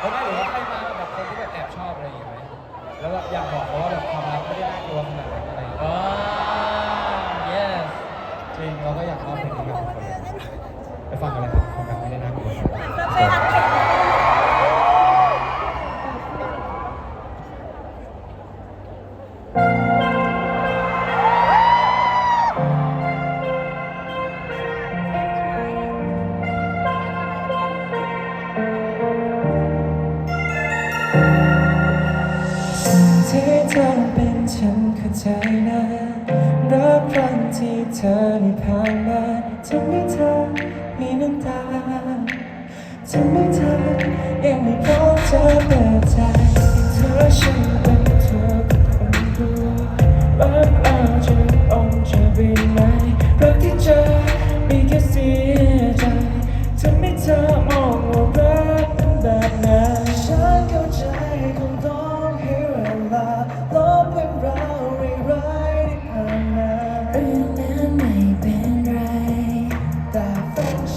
แล้วไม่หรือว่าใครมาแบบคนที่แบบแอบชอบอะไรอย่างเงี้ยไหมแล้วแบบอยากบอกเขาว่าแบบความรักไม่ได้น่ากลัวขนาดนั้นอะไรอย่างเงี้ยว้าว yes จริงเราก็อยากมอบเพลงนี้กับทุกคนเลยไปฟังกันเลยครับความรักไม่ได้น่ากลัวไปอัดคลิ ที่เธอเป็นฉันเข้าใจนะรักครั้งที่เธอได้ผ่านมาทำให้เธอมีน้ำตาทำให้เธอยังไม่พร้อมจะเปิดใจ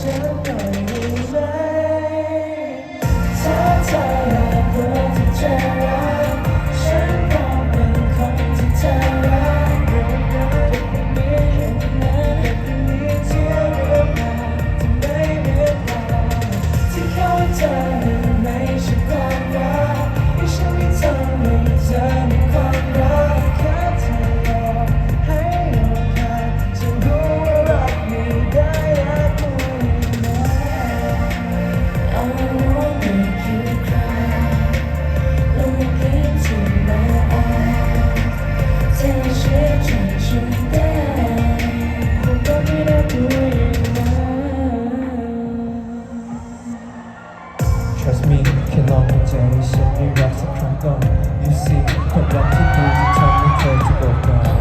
ฟัง Trust me แค่ลองใจฉันไม่รักสักครั้งก่อน You see ความรักที่ดีที่ทำให้เธอจะบอกก่อน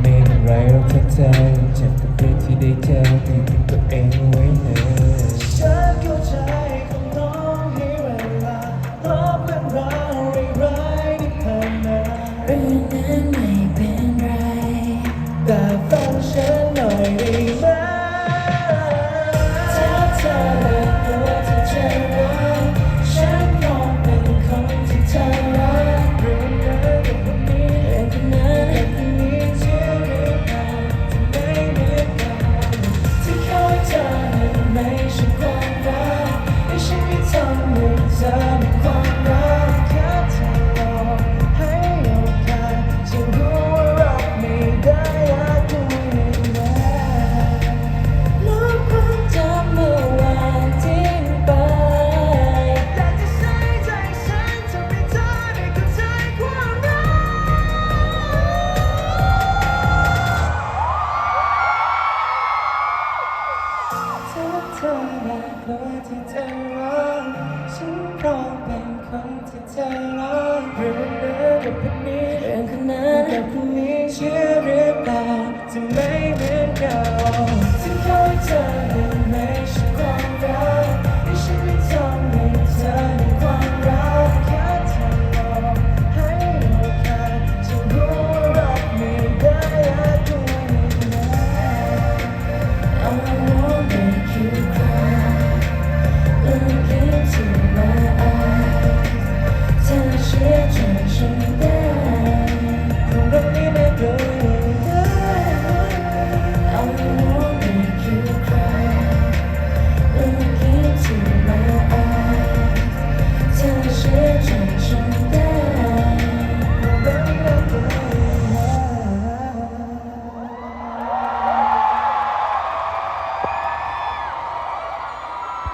ไม่เป็นไรหรอกถ้าเธอเจ็บกับเรื่องที่ได้เจอดีเป็นตัวเองไว้เลยฉันเข้าใจคงต้องให้เวลาลบเรื่องราวร้ายๆที่ผ่านมาเรื่องนั้นไม่เป็นไรแต่ฟังฉันหน่อยได้ ที่ ธอานั้นราะที่เธอรักฉันพร้อมเป็นคนที่เธอรักเรื่องเดิมกับคนนี้เรื่องขนาดแนกับคนนี้เชื่อ